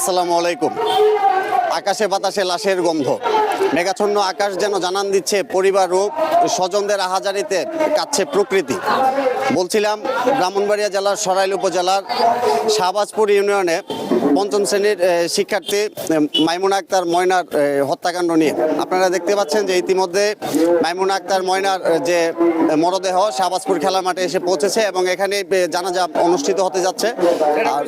আসসালামু আলাইকুম। আকাশে বাতাসে লাশের গন্ধ। মেঘাচ্ছন্ন আকাশ যেন জানান দিচ্ছে পরিবার ও স্বজনদের আহাজারিতে কাচ্ছে প্রকৃতি। বলছিলাম, ব্রাহ্মণবাড়িয়া জেলার সরাইল উপজেলার শাহবাজপুর ইউনিয়নে পঞ্চম শ্রেণির শিক্ষার্থী মাইমুনা আক্তার ময়নার হত্যাকাণ্ড নিয়ে। আপনারা দেখতে পাচ্ছেন যে ইতিমধ্যে মাইমুনা আক্তার ময়নার যে মরদেহ শাহবাজপুর খেলার মাঠে এসে পৌঁছেছে এবং এখানে জানাজা অনুষ্ঠিত হতে যাচ্ছে। আর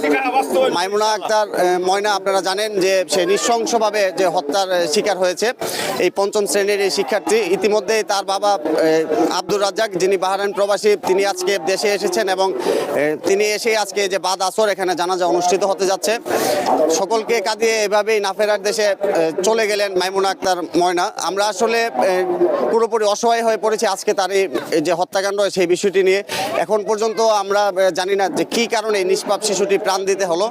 মাইমুনা আক্তার ময়না, আপনারা জানেন যে সে নৃশংসভাবে যে হত্যার শিকার হয়েছে। এই পঞ্চম শ্রেণির এই শিক্ষার্থী ইতিমধ্যে তার বাবা আব্দুর রাজ্জাক, যিনি বাহারাইন প্রবাসী, তিনি আজকে দেশে এসেছেন এবং তিনি এসে আজকে যে বাদ আসর এখানে জানাজা অনুষ্ঠিত হতে যাচ্ছে। সকলকে কাঁদিয়ে এভাবেই না ফেরার দেশে চলে গেলেন মাইমুনা আক্তার ময়না। আমরা আসলে পুরোপুরি অসহায় হয়ে পড়েছি আজকে তার এই যে হত্যাকাণ্ড, সেই বিষয়টি নিয়ে। এখন পর্যন্ত আমরা জানি না যে কী কারণে নিষ্পাপ শিশুটি প্রাণ দিতে হলো।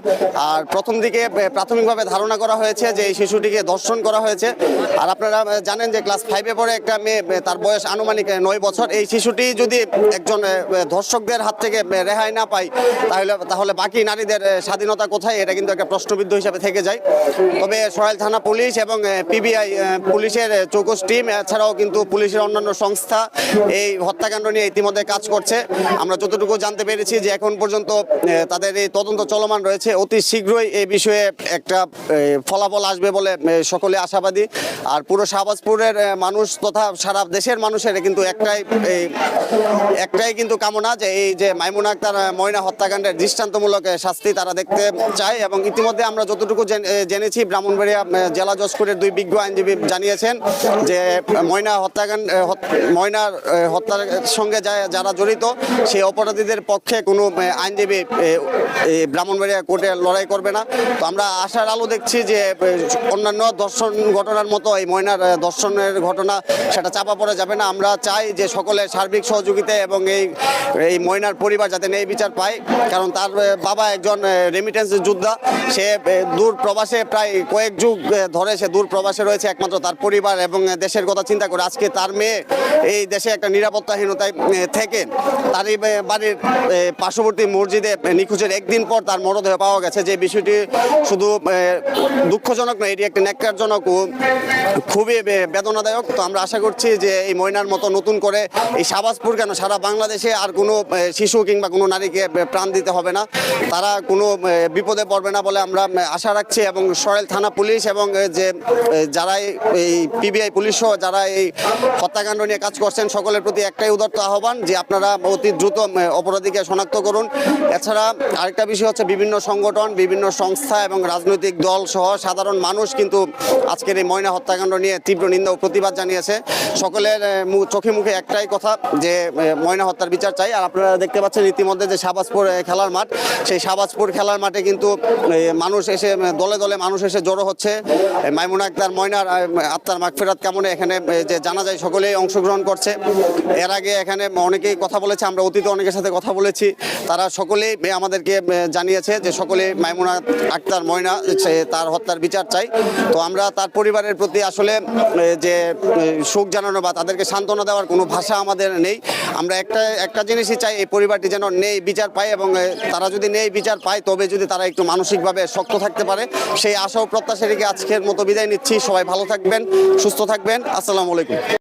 আর প্রথম দিকে প্রাথমিকভাবে ধারণা করা হয়েছে যে এই শিশুটিকে ধর্ষণ করা হয়েছে। আর আপনারা জানেন যে ক্লাস ফাইভে পড়ে একটা মেয়ে তার বয়স আনুমানিক নয় বছর। এই শিশুটি যদি একজন ধর্ষকদের হাত থেকে রেহাই না পায়, তাহলে তাহলে বাকি নারীদের স্বাধীনতা কোথায়? এটা কিন্তু একটা প্রশ্নবিদ্ধ হিসাবে থেকে যায়। তবে সরাইল থানা পুলিশ এবং পিবিআই পুলিশের চৌকস টিম, এছাড়াও কিন্তু পুলিশের অন্যান্য সংস্থা এই হত্যাকাণ্ড নিয়ে ইতিমধ্যে কাজ করছে। আমরা যতটুকু জানতে পেরেছি যে এখন পর্যন্ত তাদের এই তদন্ত চলমান রয়েছে। অতি শীঘ্রই এই বিষয়ে একটা ফলাফল আসবে বলে সকলে আশাবাদী। আর পুরো শাহবাজপুরের মানুষ তথা সারা দেশের মানুষের কিন্তু একটাই একটাই কিন্তু কামনা যে এই যে মাইমুনা আক্তার ময়না হত্যাকাণ্ডের দৃষ্টান্তমূলক শাস্তি তারা দেখতে চায় এবং ইতিমধ্যে আমরা যতটুকু জেন- জেনেছি, ব্রাহ্মণবাড়িয়া জেলা জজপুরের দুই বিজ্ঞ আইনজীবী জানিয়েছেন যে ময়না হত্যাকাণ্ড ময়নার হত্যার সঙ্গে যারা জড়িত সেই অপরাধীদের পক্ষে কোনো আইনজীবী এই ব্রাহ্মণবাড়িয়া কোর্টে লড়াই করবে না। তো আমরা আশার আলো দেখছি যে অন্যান্য দর্শন ঘটনার মতো এই ময়নার দর্শনের ঘটনা সেটা চাপা পড়ে যাবে না। আমরা চাই যে সকলের সার্বিক সহযোগিতা এবং এই এই ময়নার পরিবার যাতে ন্যায় বিচার পায়। কারণ তার বাবা একজন রেমিটেন্স যোদ্ধা। সে দূর প্রবাসে প্রায় কয়েক যুগ ধরে সে দূর প্রবাসে রয়েছে একমাত্র তার পরিবার এবং দেশের কথা চিন্তা করে আজকে তার মেয়ে এই দেশে একটা নিরাপত্তাহীনতায় থেকে। তারই আহ, বাড়ির পার্শ্ববর্তী মসজিদে নিখোঁজের একদিন পর তার মরদেহ পাওয়া গেছে। যে বিষয়টি শুধু দুঃখজনক নয় এটি একটি ন্যাক্কারজনক ও খুবই বেদনাদায়ক। তো আমরা আশা করছি যে এই ময়নার মতো নতুন করে এই শাহবাজপুর কেন সারা বাংলাদেশে আর কোনো শিশু কিংবা কোনো নারীকে প্রাণ দিতে হবে না। তারা কোনো বিপদে পড়বে না বলে আমরা আশা রাখছি এবং সরেল থানা পুলিশ এবং যে আহ, যারা এই- এই পিবিআই পুলিশ সহ যারা এই হত্যাকাণ্ড নিয়ে কাজ করছেন সকলের প্রতি একটাই উদার্ত আহ্বান যে আপনারা অতি দ্রুত অপরাধীকে শনাক্ত করুন। এছাড়া আরেকটা বিষয় হচ্ছে বিভিন্ন সংগঠন, বিভিন্ন সংস্থা এবং রাজনৈতিক দল সহ সাধারণ মানুষ কিন্তু আজকের এই ময়না হত্যাকাণ্ড নিয়ে তীব্র নিন্দা ও প্রতিবাদ জানিয়েছে। সকলের চোখে মুখে একটাই কথা যে ময়না হত্যার বিচার চাই। আর আপনারা দেখতে পাচ্ছেন ইতিমধ্যে যে শাহবাজপুর খেলার মাঠ, সেই শাহবাজপুর খেলার মাঠে কিন্তু মানুষ এসে দলে দলে মানুষ এসে জড়ো হচ্ছে। মাইমুনা আক্তার ময়নার আত্মার মাগফেরাত কেমন এখানে যে জানা যায়, সকলেই অংশগ্রহণ করছে। এর আগে এখানে অনেকেই কথা বলেছে, আমরা অতীতে অনেকের সাথে কথা বলেছি। তারা সকলেই আমাদেরকে জানিয়েছে যে সকলে মাইমুনা আক্তার ময়না তার হত্যার বিচার চাই তো আমরা তার পরিবারের প্রতি আসলে যে শোক জানানো বা তাদেরকে সান্ত্বনা দেওয়ার কোনো ভাষা আমাদের নেই। আমরা একটা একটা জিনিসই চাই, এই পরিবারটি যেন নেই বিচার পায় এবং তারা যদি নেই বিচার পায়, তবে যদি তারা একটু মানসিকভাবে শক্ত থাকতে পারে। সেই আশা ও প্রত্যাশা রেখে আজকের মতো বিদায় নিচ্ছি। সবাই ভালো থাকবেন, সুস্থ থাকবেন। আসসালামু আলাইকুম।